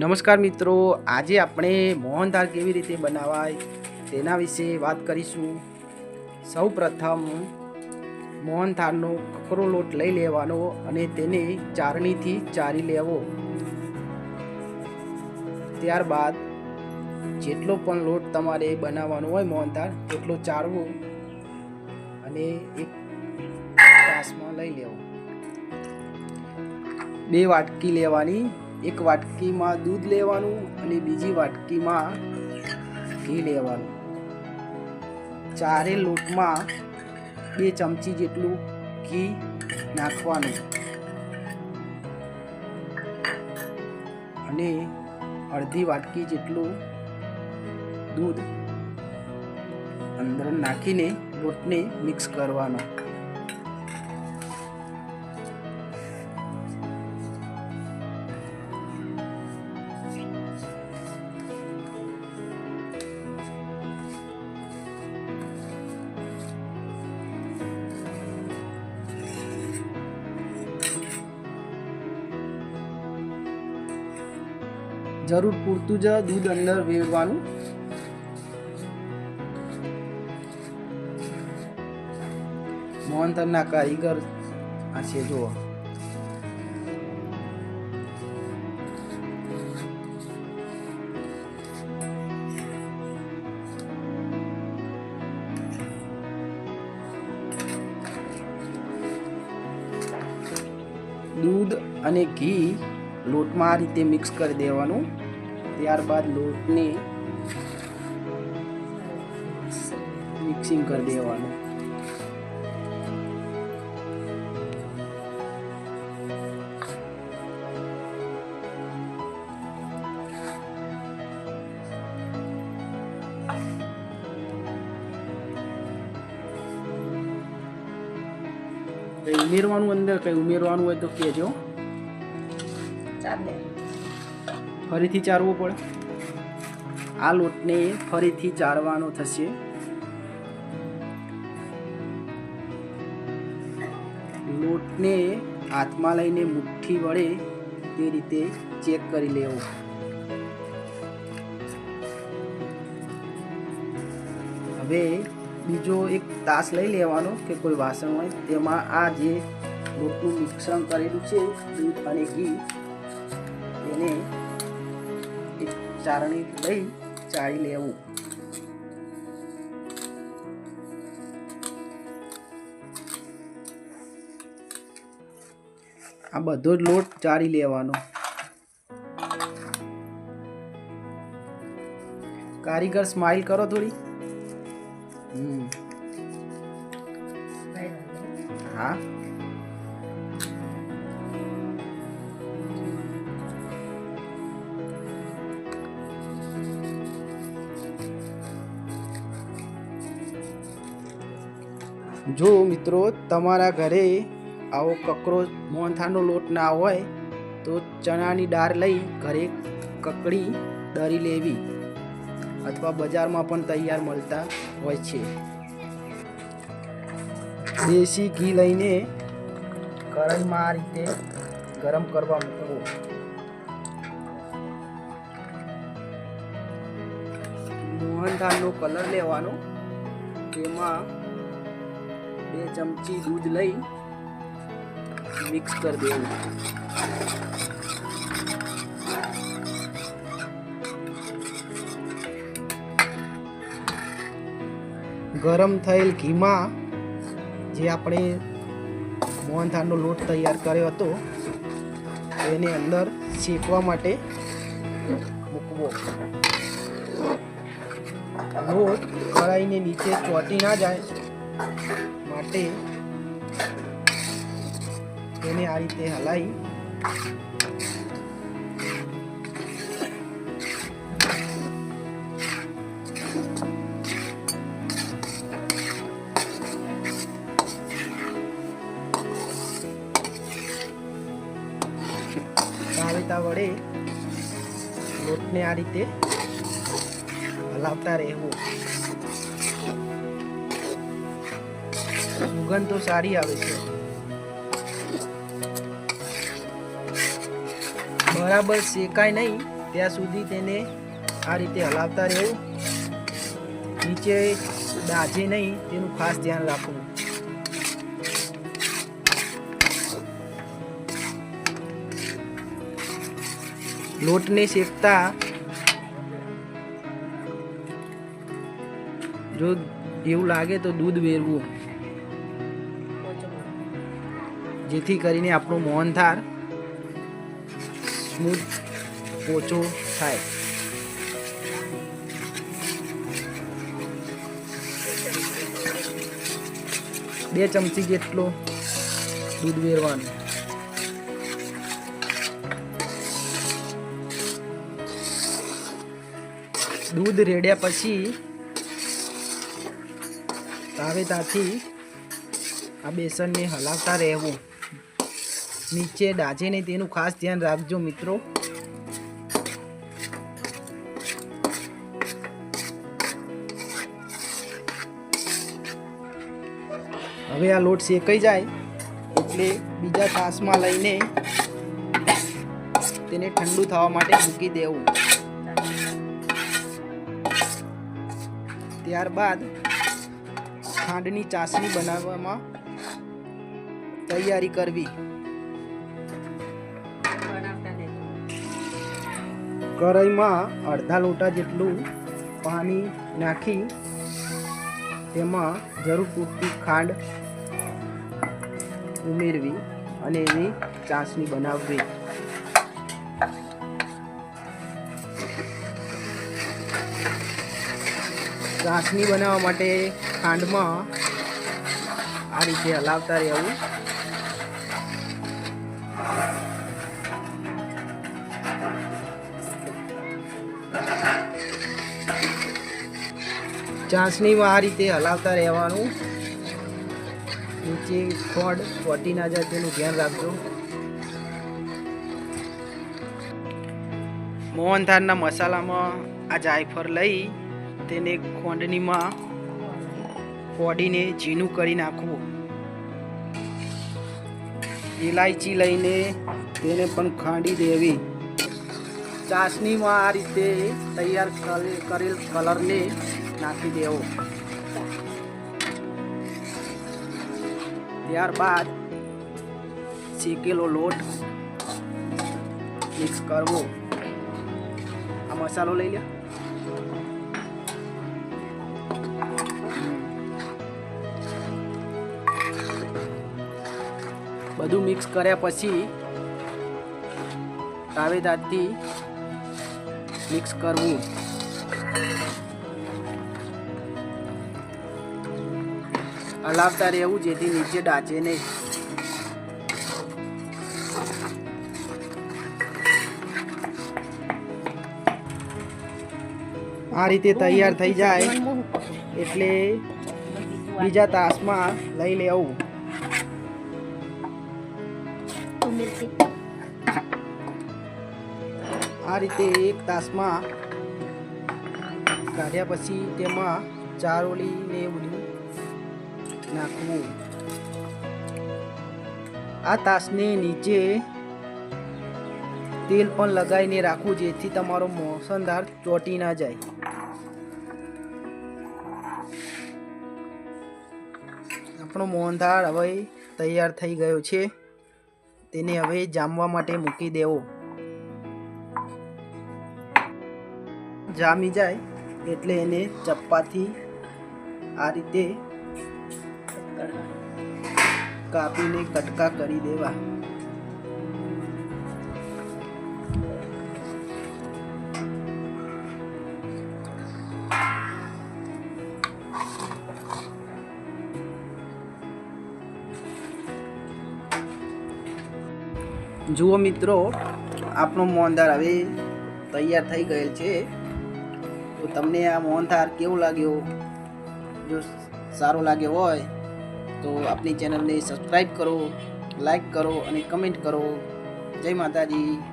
નમસ્કાર મિત્રો, આજે આપણે મોહનથાળ કેવી રીતે બનાવાય તેના વિશે વાત કરીશું. સૌ પ્રથમ મોહનથાળનો કકરો લોટ લઈ લેવાનો અને તેને ચારણીથી ચારી લેવો. ત્યારબાદ જેટલો પણ લોટ તમારે બનાવવાનો હોય મોહનથાળ તેટલો ચારવો અને એક ગ્લાસમાં લઈ લેવો. બે વાટકી લેવાની એક વાટકીમાં દૂધ લેવાનું અને બીજી વાટકીમાં ઘી લેવાનું. ચારે લોટમાં બે ચમચી જેટલું ઘી નાખવાનું. અને અડધી વાટકી જેટલું દૂધ અંદર નાખીને લોટને મિક્સ કરવાનો. જરૂર પૂરતું જ દૂધ અંદર વેડવાનું મોહનતરના કારીગર આ છે જુઓ. દૂધ અને ઘી લોટમાં આ રીતે મિક્સ કરી દેવાનું. ત્યારબાદ લોટને મિક્સિંગ કરી દેવાનું. ઉમેરવાનું અંદર, કંઈ ઉમેરવાનું હોય તો કહેજો. ચાલે ફરીથી ચારવો પડે? આ લોટને ફરીથી ચારવાનો થશે. લોટને હાથમાં લઈને મુઠ્ઠી વડે તે રીતે ચેક કરી લેવો. હવે બીજો એક તાસ લઈ લેવાનો કે કોઈ વાસણ હોય, તેમાં આ જે લોટનું મિશ્રણ કરેલું છે દૂધ અને ઘી ચારણી લઈ ચાળી લેવું. આ બધો જ લોટ ચાળી લેવાનો. કારીગર સ્માઇલ કરો થોડી. હમ. હા. જો મિત્રો તમારા ઘરે આવો કકરો મોહનથાળનો લોટ ના હોય, તો ચણાની દાળ લઈ ઘરે કકડી દરી લેવી અથવા બજારમાં પણ તૈયાર મળતા હોય છે. દેશી ઘી લઈને કઢાઈમાં આ રીતે ગરમ કરવા મૂકવો. મોહનથાળનો કલર લેવાનો, તેમાં બે ચમચી દૂધ લઈ મિક્સ કરી દેવું. ગરમ થયેલ ઘીમાં જે આપણે મોહનથાળનો લોટ તૈયાર કર્યો હતો, એની અંદર શેકવા માટે મૂકવો. લોટ કળાઈને નીચે ચોંટી ના જાય. માટે તેને આ રીતે હલાવી તાવેતા વડે લોટને આ રીતે હલાવતા રહેવું. સુગંધ તો સારી આવે છે. બરાબર શેકાય નહીં, ત્યાં સુધી તેને આ રીતે હલાવતા રહેવું. નીચે દાજે નહીં, તેનું ખાસ ધ્યાન રાખવું. લોટને શેકતા જો એવું લાગે તો દૂધ વેરવું. જેથી કરીને આપણું મોહનથાર સ્મૂથ પોચો થાય. બે ચમચી જેટલો દૂધ વેરવાનું. દૂધ રેડ્યા પછી તાવેતાથી આ બેસનને હલાવતા રહેવું. નીચે ડાજે નહીં તેનું ખાસ ધ્યાન રાખજો મિત્રો. હવે આ લોટ શેકાઈ જાય એટલે બીજા તાસમાં લઈને તેને ઠંડુ થવા માટે મૂકી દેવું. ત્યારબાદ ખાંડની ચાસણી બનાવવામાં તૈયારી કરવી. કઢાઈમાં અડધા લોટા જેટલું પાણી નાખી તેમાં જરૂર પૂરતી ખાંડ ઉમેરવી અને એની ચાસણી બનાવવી. ચાસણી બનાવવા માટે ખાંડમાં આ રીતે હલાવતા રહેવું. ચાસણીમાં આ રીતે હલાવતા રહેવાનું. નીચે ખોડ ફોટી ના જાય તેનું ધ્યાન રાખજો. મોહનથાળના મસાલામાં આ જાયફળ લઈ તેને ખોંડનીમાં ફોડીને ઝીણું કરી નાખવું. ઇલાયચી લઈને તેને પણ ખાંડી દેવી. ચાસણીમાં આ રીતે તૈયાર કરે- કરેલ કલરને નાખી દેવો. ત્યારબાદ શેકેલો લોટ મિક્સ કરવો. આ મસાલો લઈ લે. બધું મિક્સ કર્યા પછી તાવેદારથી મિક્સ કરવું. હલાવતા રહેવું, જેથી નીચે ડાચે નહીં. આ રીતે તૈયાર થઈ જાય, એટલે બીજા તાસમાં લઈ લેવું. આ રીતે એક તાસમાં કાઢ્યા પછી તેમાં ચારોલી ને એવું બધું નાખવું. આ તાસને નીચે તેલ પણ લગાવીને રાખવું જેથી તમારો મોસનદાર ચોટી ના જાય. આપણો મોહનદાળ હવે તૈયાર થઈ ગયો છે. તેને હવે જામવા માટે મૂકી દેવો. જામી જાય એટલે એને ચપ્પાથી આ રીતે કાપીને કટકા કરી દેવા. જુઓ મિત્રો, આપણો મોહનદાર હવે તૈયાર થઈ ગયેલ છે. તો તમને આ મોહનથાર કેવું લાગ્યો? જો સારો લાગ્યો હોય, તો આપણી ચેનલને સબસ્ક્રાઈબ કરો લાઈક કરો અને કમેન્ટ કરો. જય માતાજી.